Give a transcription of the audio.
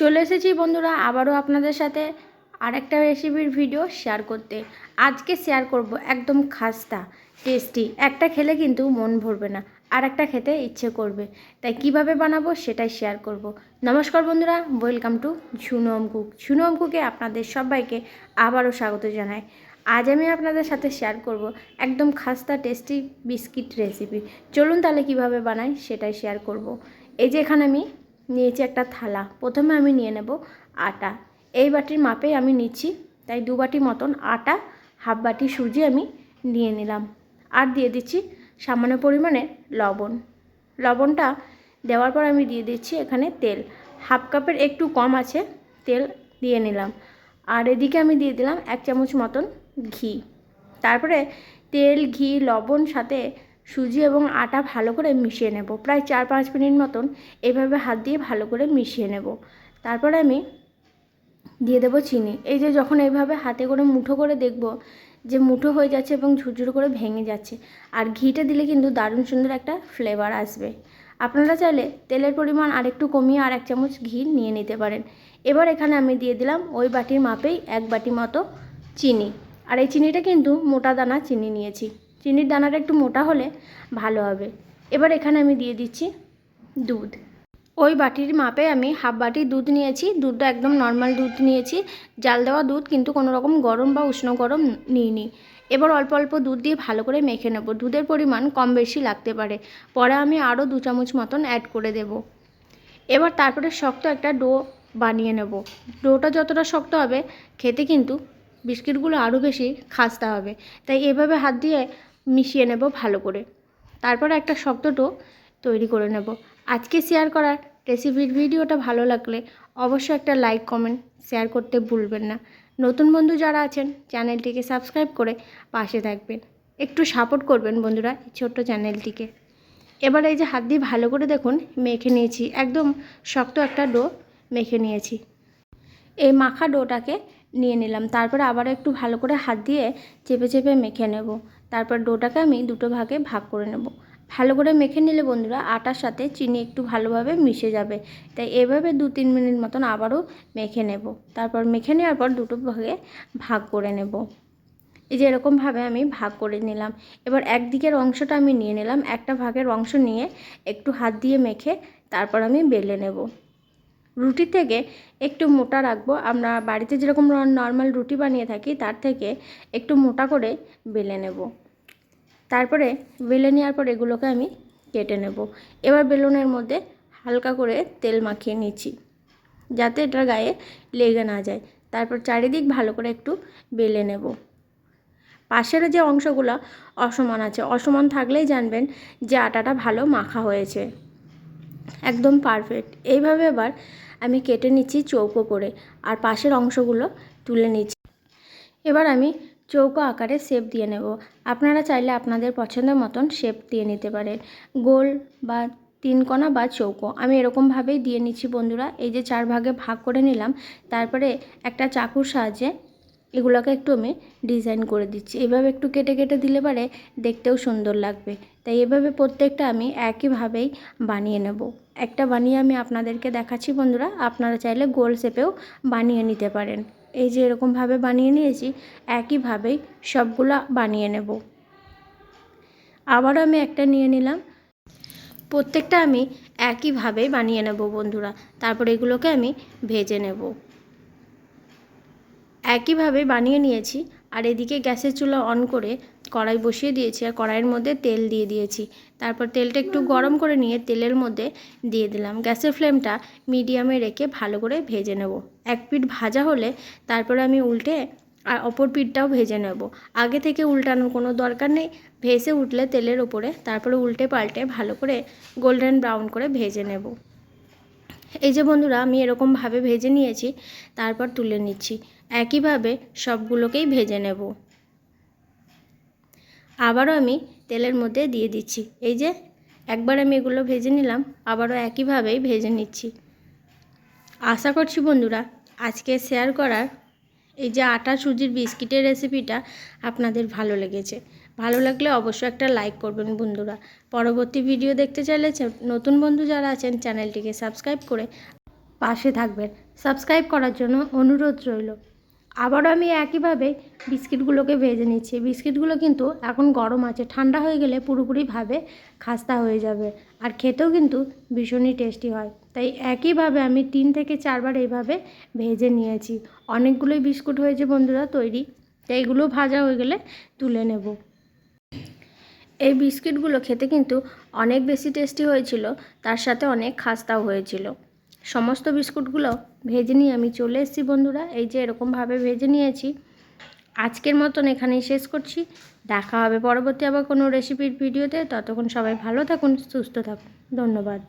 চলে এসেছি বন্ধুরা, আবারও আপনাদের সাথে আরেকটা রেসিপির ভিডিও শেয়ার করতে। আজকে শেয়ার করব একদম খাস্তা টেস্টি একটা খেলে কিন্তু মন ভরবে না আর একটা খেতে ইচ্ছে করবে। তাই কীভাবে বানাবো সেটাই শেয়ার করব। নমস্কার বন্ধুরা welcome to Jhunam cook Jhunam কুকে আপনাদের সবাইকে আবারও স্বাগত জানাই। আজ আমি আপনাদের সাথে শেয়ার করব একদম খাস্তা টেস্টি বিস্কিট রেসিপি চলুন তাহলে কীভাবে বানাই সেটাই শেয়ার করব। এই যে এখানে আমি নিয়েছি একটা থালা। প্রথমে আমি নিয়ে নেব আটা। এই বাটির মাপেই আমি নিচ্ছি, তাই দু বাটি মতন আটা, হাফ বাটি সুজি আমি নিয়ে নিলাম। আর দিয়ে দিচ্ছি সামান্য পরিমাণে লবণ। লবণটা দেওয়ার পর আমি দিয়ে দিচ্ছি এখানে তেল। হাফ কাপের একটু কম আছে, তেল দিয়ে নিলাম। আর এদিকে আমি দিয়ে দিলাম এক চামচ মতন ঘি। তারপরে তেল, ঘি, লবণ সাথে সুজি এবং আটা ভালো করে মিশিয়ে নেব। প্রায় চার পাঁচ মিনিট মতন এভাবে হাত দিয়ে ভালো করে মিশিয়ে নেব। তারপরে আমি দিয়ে দেবো চিনি। এই যে যখন এইভাবে হাতে করে মুঠো করে দেখব যে মুঠো হয়ে যাচ্ছে এবং ঝুরঝুর করে ভেঙে যাচ্ছে, আর ঘিটা দিলে কিন্তু দারুণ সুন্দর একটা ফ্লেভার আসবে। আপনারা চাইলে তেলের পরিমাণ আরেকটু কমিয়ে আর এক চামচ ঘি নিয়ে নিতে পারেন। এবার এখানে আমি দিয়ে দিলাম ওই বাটির মাপেই এক বাটি মতো চিনি। আর এই চিনিটা কিন্তু মোটা দানা চিনি নিয়েছি। চিনির দানাটা একটু মোটা হলে ভালো হবে। এবার এখানে আমি দিয়ে দিচ্ছি দুধ। ওই বাটির মাপে আমি হাফ বাটি দুধ নিয়েছি। দুধটা একদম নর্মাল দুধ নিয়েছি। জাল দেওয়া দুধ কিন্তু কোনো রকম গরম বা উষ্ণ গরম নিইনি। এবার অল্প অল্প দুধ দিয়ে ভালো করে মেখে নেব। দুধের পরিমাণ কম বেশি লাগতে পারে। পরে আমি আরও দু চামচ মতন অ্যাড করে দেব। এবার তারপরে শক্ত একটা ডো বানিয়ে নেব। ডোটা যতটা শক্ত হবে, খেতে কিন্তু বিস্কিটগুলো আরও বেশি খাস্তা হবে। তাই এভাবে হাত দিয়ে মিশিয়ে নেব ভালো করে। তারপর একটা শক্ত ডো তৈরি করে নেব। আজকে শেয়ার করার রেসিপির ভিডিওটা ভালো লাগলে অবশ্যই একটা লাইক কমেন্ট শেয়ার করতে ভুলবেন না। নতুন বন্ধু যারা আছেন চ্যানেলটিকে সাবস্ক্রাইব করে পাশে থাকবেন। একটু সাপোর্ট করবেন বন্ধুরা এই ছোট্ট চ্যানেলটিকে এবার এই যে হাত দিয়ে ভালো করে দেখুন, মেখে নিয়েছি। একদম শক্ত একটা ডো মেখে নিয়েছি। এই মাখা ডোটাকে নিয়ে নিলাম। তারপরে আবার একটু ভালো করে হাত দিয়ে চেপে চেপে মেখে নেব। তারপর ডোটাকে আমি দুটো ভাগে ভাগ করে নেব। ভালো করে মেখে নিলে বন্ধুরা আটার সাথে চিনি একটু ভালোভাবে মিশে যাবে। তাই এভাবে দু তিন মিনিট মতন আবারও মেখে নেব। তারপর মেখে নেওয়ার পর দুটো ভাগে ভাগ করে নেব। এই যে এরকমভাবে আমি ভাগ করে নিলাম। এবার একদিকের অংশটা আমি নিয়ে নিলাম। একটা ভাগের অংশ নিয়ে একটু হাত দিয়ে মেখে তারপর আমি বেলে নেব। রুটি থেকে একটু মোটা রাখব। আমরা বাড়িতে যেরকম নর্মাল রুটি বানিয়ে থাকি, তার থেকে একটু মোটা করে বেলে নেব। তারপরে বেলে নেওয়ার পর এগুলোকে আমি কেটে নেব। এবার বেলুনের মধ্যে হালকা করে তেল মাখিয়ে নিচ্ছি, যাতে এটার গায়ে লেগে না যায়। তারপর চারিদিক ভালো করে একটু বেলে নেব। পাশের যে অংশগুলো অসমান আছে, অসমান থাকলেই জানবেন যে আটাটা ভালো মাখা হয়েছে। একদম পারফেক্ট এইভাবে এবার আমি কেটে নিচ্ছি চৌকো করে আর পাশের অংশগুলো তুলে নিচ্ছি। এবার আমি চৌকো আকারে শেপ দিয়ে নেব। আপনারা চাইলে আপনাদের পছন্দের মতন শেপ দিয়ে নিতে পারেন। গোল বা তিনকোনা বা চৌকো। আমি এরকমভাবেই দিয়ে নিচ্ছি বন্ধুরা। এই যে চার ভাগে ভাগ করে নিলাম, তারপরে একটা চাকুর সাহায্যে এগুলোকে একটু আমি ডিজাইন করে দিচ্ছি। এভাবে একটু কেটে কেটে দিলে পারে দেখতেও সুন্দর লাগবে। তাই এভাবে প্রত্যেকটা আমি একইভাবেই বানিয়ে নেব। একটা বানিয়ে আমি আপনাদেরকে দেখাচ্ছি বন্ধুরা। আপনারা চাইলে গোল শেপেও বানিয়ে নিতে পারেন। এই যে এরকমভাবে বানিয়ে নিয়েছি, একইভাবেই সবগুলো বানিয়ে নেব। আবারও আমি একটা নিয়ে নিলাম। প্রত্যেকটা আমি একইভাবেই বানিয়ে নেব বন্ধুরা। তারপর এগুলোকে আমি ভেজে নেব। একইভাবে বানিয়ে নিয়েছি। আর এদিকে গ্যাসের চুলা অন করে কড়াই বসিয়ে দিয়েছি আর কড়াইয়ের মধ্যে তেল দিয়ে দিয়েছি। তারপর তেলটা একটু গরম করে নিয়ে তেলের মধ্যে দিয়ে দিলাম। গ্যাসের ফ্লেমটা মিডিয়ামে রেখে ভালো করে ভেজে নেব। এক পিঠ ভাজা হলে তারপরে আমি উল্টে আর অপর পিঠটাও ভেজে নেব। আগে থেকে উল্টানোর কোনো দরকার নেই। ভেসে উঠলে তেলের ওপরে তারপরে উল্টে পাল্টে ভালো করে গোল্ডেন ব্রাউন করে ভেজে নেব। এই যে বন্ধুরা, আমি এরকমভাবে ভেজে নিয়েছি। তারপর তুলে নিচ্ছি। একইভাবে সবগুলোকেই ভেজে নেব। আবারও আমি তেলের মধ্যে দিয়ে দিচ্ছি। এই যে, একবার আমি এগুলো ভেজে নিলাম, আবারও একইভাবেই ভেজে নিচ্ছি। আশা করছি বন্ধুরা, আজকে শেয়ার করার এই যে আটা সুজির বিস্কিটের রেসিপিটা আপনাদের ভালো লেগেছে। ভালো লাগলে অবশ্যই একটা লাইক করবেন বন্ধুরা। পরবর্তী ভিডিও দেখতে চাইলে নতুন বন্ধু যারা আছেন চ্যানেলটিকে সাবস্ক্রাইব করে পাশে থাকবেন। সাবস্ক্রাইব করার জন্য অনুরোধ রইল। আবারও আমি একইভাবে বিস্কিটগুলোকে ভেজে নিচ্ছি। বিস্কিটগুলো কিন্তু এখন গরম আছে, ঠান্ডা হয়ে গেলে পুরোপুরিভাবে খাস্তা হয়ে যাবে আর খেতেও কিন্তু ভীষণই টেস্টি হয়। তাই একইভাবে আমি তিন থেকে চারবার এইভাবে ভেজে নিয়েছি। অনেকগুলোই বিস্কুট হয়েছে বন্ধুরা তৈরি, তাই এইগুলো ভাজা হয়ে গেলে তুলে নেব। এই বিস্কিটগুলো খেতে কিন্তু অনেক বেশি টেস্টি হয়েছিল, তার সাথে অনেক খাস্তাও হয়েছিল। সমস্ত বিস্কুটগুলো ভেজে নিয়ে আমি চলে এসেছি বন্ধুরা। এই যে এরকমভাবে ভেজে নিয়েছি। আজকের মতন এখানেই শেষ করছি। দেখা হবে পরবর্তী আবার কোনো রেসিপির ভিডিওতে। ততক্ষণ সবাই ভালো থাকুন, সুস্থ থাকুন। ধন্যবাদ।